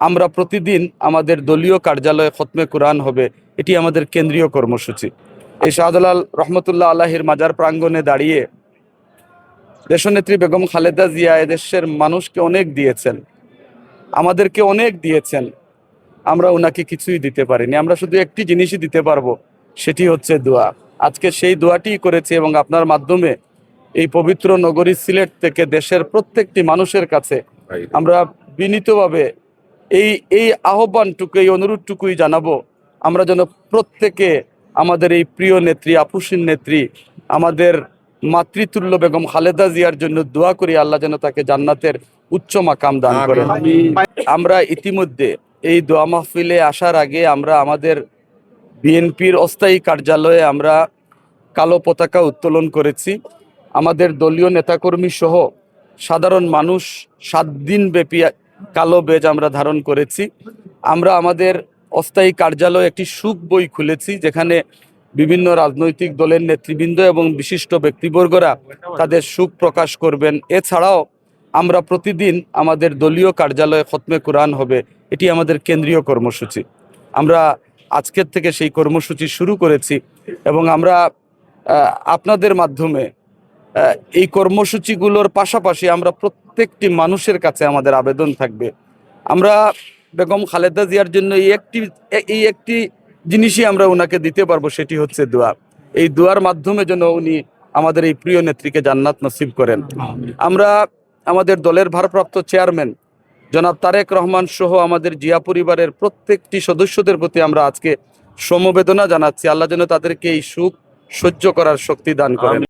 আমরা প্রতিদিন আমাদের দলীয় কার্যালয়ে খতমে কোরআন হবে এটি আমাদের কেন্দ্রীয় কর্মসূচি। এই শাহদুলাল রহমতুল্লাহ আল্লাহির মাজার প্রাঙ্গণে দাঁড়িয়ে দেশনেত্রী বেগম খালেদা জিয়া এদেশের মানুষকে অনেক দিয়েছেন আমাদেরকে অনেক দিয়েছেন আমরা ওনাকে কিছুই দিতে পারিনি আমরা শুধু একটি জিনিসই দিতে পারব সেটি হচ্ছে দোয়া। আজকে সেই দোয়াটি করেছি এবং আপনার মাধ্যমে এই পবিত্র নগরী সিলেট থেকে দেশের প্রত্যেকটি মানুষের কাছে আমরা বিনীতভাবে এই এই আহ্বানটুকু এই অনুরোধটুকুই জানাব আমরা যেন প্রত্যেকে আমাদের এই প্রিয় নেত্রী আপুসিন নেত্রী আমাদের মাতৃতুল্য বেগম খালেদা জিয়ার জন্য দোয়া করি আল্লাহ যেন তাকে জান্নাতের উচ্চ মাকাম দান করেন। আমরা ইতিমধ্যে এই দোয়া মাহফিলে আসার আগে আমরা আমাদের বিএনপির অস্থায়ী কার্যালয়ে আমরা কালো পতাকা উত্তোলন করেছি। আমাদের দলীয় নেতাকর্মী সহ সাধারণ মানুষ সাত দিন ব্যাপী কালো বেজ আমরা ধারণ করেছি। আমরা আমাদের অস্থায়ী কার্যালয়ে একটি সুখ বই খুলেছি, যেখানে বিভিন্ন রাজনৈতিক দলের নেতৃবৃন্দ এবং বিশিষ্ট ব্যক্তিবর্গরা তাদের সুখ প্রকাশ করবেন। এছাড়াও আমরা প্রতিদিন আমাদের দলীয় কার্যালয়ে খতমে কোরআন হবে, এটি আমাদের কেন্দ্রীয় কর্মসূচি। আমরা আজকের থেকে সেই কর্মসূচি শুরু করেছি এবং আমরা আপনাদের মাধ্যমে এই কর্মসূচিগুলোর পাশাপাশি আমরা প্রত্যেকটি মানুষের কাছে আমাদের আবেদন থাকবে। আমরা বেগম খালেদা জিয়ার জন্য এই একটি এই একটি জিনিসই আমরা ওনাকে দিতে পারব সেটি হচ্ছে দোয়া। এই দোয়ার মাধ্যমে যেন উনি আমাদের এই প্রিয় নেত্রীকে জান্নাত নসিব করেন। আমরা আমাদের দলের ভারপ্রাপ্ত চেয়ারম্যান জনাব তারেক রহমান সহ আমাদের জিয়া পরিবারের প্রত্যেকটি সদস্যদের প্রতি আমরা আজকে সমবেদনা জানাচ্ছি। আল্লাহ যেন তাদেরকে এই সুখ সহ্য করার শক্তি দান করেন।